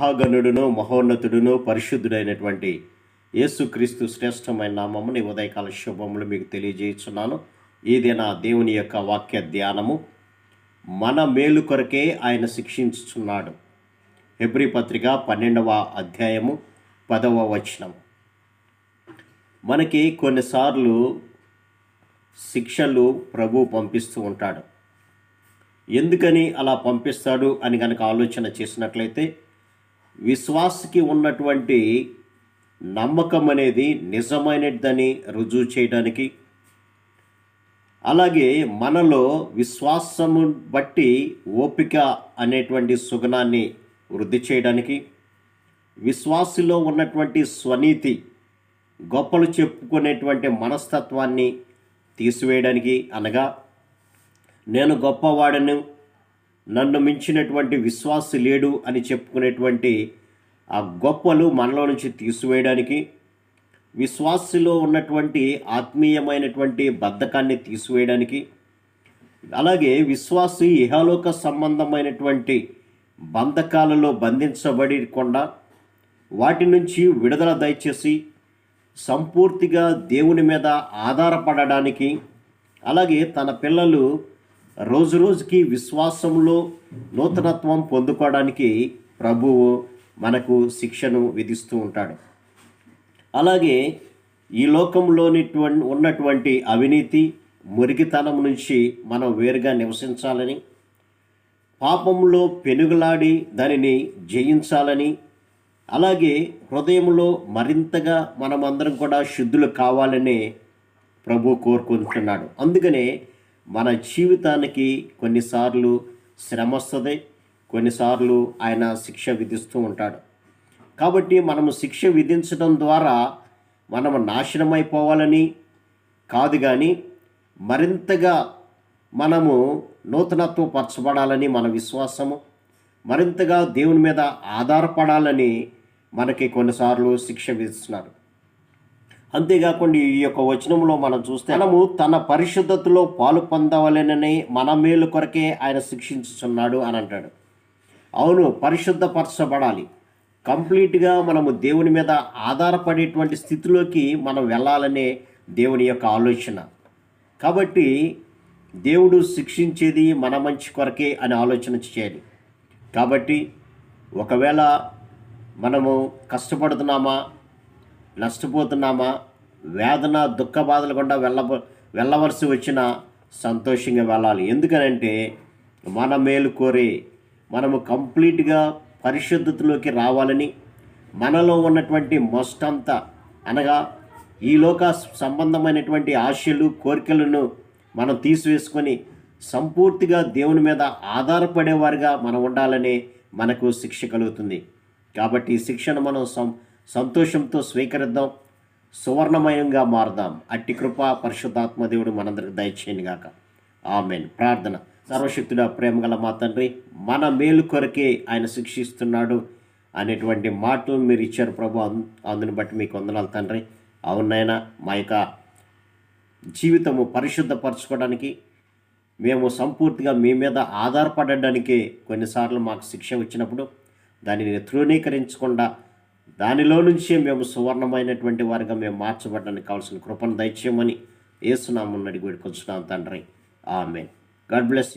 మహాగణుడును మహోన్నతుడును పరిశుద్ధుడైనటువంటి యేసుక్రీస్తు శ్రేష్టమైన నామముని ఉదయకాల శుభములు మీకు తెలియజేస్తున్నాను. ఇది నా దేవుని యొక్క వాక్య ధ్యానము మన మేలు కొరకే ఆయన శిక్షించుచున్నాడు. హెబ్రి పత్రిక పన్నెండవ అధ్యాయము పదవ వచనం మనకి కొన్నిసార్లు శిక్షలు ప్రభు పంపిస్తూ ఉంటాడు. ఎందుకని అలా పంపిస్తాడు అని కనుక ఆలోచన చేసినట్లయితే విశ్వాసకి ఉన్నటువంటి నమ్మకం అనేది నిజమైనదని రుజువు చేయడానికి. అలాగే మనలో విశ్వాసము బట్టి ఓపిక అనేటువంటి సుగుణాన్ని వృద్ధి చేయడానికి. విశ్వాసులో ఉన్నటువంటి స్వనీతి గొప్పలు చెప్పుకునేటువంటి మనస్తత్వాన్ని తీసివేయడానికి అనగా నేను గొప్పవాడను నన్ను మించినటువంటి విశ్వాసి లేడు అని చెప్పుకునేటువంటి ఆ గొప్పలు మనలో నుంచి తీసివేయడానికి విశ్వాసిలో ఉన్నటువంటి ఆత్మీయమైనటువంటి బద్ధకాన్ని తీసివేయడానికి అలాగే విశ్వాసి ఇహలోక సంబంధమైనటువంటి బంధకాలలో బంధించబడకుండా వాటి నుంచి విడుదల దయచేసి సంపూర్తిగా దేవుని మీద ఆధారపడడానికి అలాగే తన పిల్లలు రోజు రోజుకి విశ్వాసంలో నూతనత్వం పొందుకోవడానికి ప్రభువు మనకు శిక్షను విధిస్తూ ఉంటాడు. అలాగే ఈ లోకంలోని ఉన్నటువంటి అవినీతి మురికితనం నుంచి మనం వేరుగా నివసించాలని పాపంలో పెనుగులాడి దానిని జయించాలని అలాగే హృదయంలో మరింతగా మనమందరం కూడా శుద్ధులు కావాలని ప్రభు కోరుకుంటున్నాడు. అందుకనే మన జీవితానికి కొన్నిసార్లు శ్రమ వస్తుంది కొన్నిసార్లు ఆయన శిక్ష విధిస్తూ ఉంటాడు. కాబట్టి మనము శిక్ష విధించడం ద్వారా మనము నాశనమైపోవాలని కాదు కానీ మరింతగా మనము నూతనత్వం పరచబడాలని మన విశ్వాసము మరింతగా దేవుని మీద ఆధారపడాలని మనకి కొన్నిసార్లు శిక్ష విధిస్తున్నారు. అంతేకాకుండా ఈ యొక్క వచనంలో మనం చూస్తే మనము తన పరిశుద్ధతలో పాలు పొందవలెనని మన మేలు కొరకే ఆయన శిక్షించుచున్నాడు అని అంటాడు. అవును పరిశుద్ధపరచబడాలి. కంప్లీట్గా మనము దేవుని మీద ఆధారపడేటువంటి స్థితిలోకి మనం వెళ్ళాలనే దేవుని యొక్క ఆలోచన. కాబట్టి దేవుడు శిక్షించేది మన మంచి కొరకే అని ఆలోచన చేయాలి. కాబట్టి ఒకవేళ మనము కష్టపడుతున్నామా నష్టపోతున్నామా వేదన దుఃఖ బాధలు గుండా వెళ్ళ వెళ్ళవలసి వచ్చిన సంతోషంగా వెళ్ళాలి. ఎందుకనంటే మన మేలు కోరి మనము కంప్లీట్గా పరిశుద్ధతలోకి రావాలని మనలో ఉన్నటువంటి మొస్టంతా అనగా ఈ లోక సంబంధమైనటువంటి ఆశలు కోరికలను మనం తీసివేసుకొని సంపూర్తిగా దేవుని మీద ఆధారపడేవారుగా మనం ఉండాలని మనకు శిక్ష కలుగుతుంది. కాబట్టి ఈ శిక్షను మనం సం సంతోషంతో స్వీకరిద్దాం. సువర్ణమయంగా మారుదాం. అట్టి కృప పరిశుద్ధాత్మ దేవుడు మనందరికి దయచేయనుగాక. ఆమెన్. ప్రార్థన. సర్వశక్తుడ ప్రేమగల మా తండ్రి మన మేలు కొరకే ఆయన శిక్షిస్తున్నాడు అనేటువంటి మాటలు మీరు ఇచ్చారు ప్రభు. అందుని బట్టి మీకు వందనాలు తండ్రి. అవునైనా మా యొక్క జీవితము పరిశుద్ధపరచుకోవడానికి మేము సంపూర్తిగా మీ మీద ఆధారపడడానికి కొన్నిసార్లు మాకు శిక్ష వచ్చినప్పుడు దానిని తృణీకరించకుండా దానిలో నుంచే మేము సువర్ణమైనటువంటి వారిగా మేము మార్చబడడానికి కావాల్సిన కృపను దయచేయమని ఏసునామని అడిగి వేడుకొచ్చున్నాం తండ్రి. ఆమె గాడ్ బ్లెస్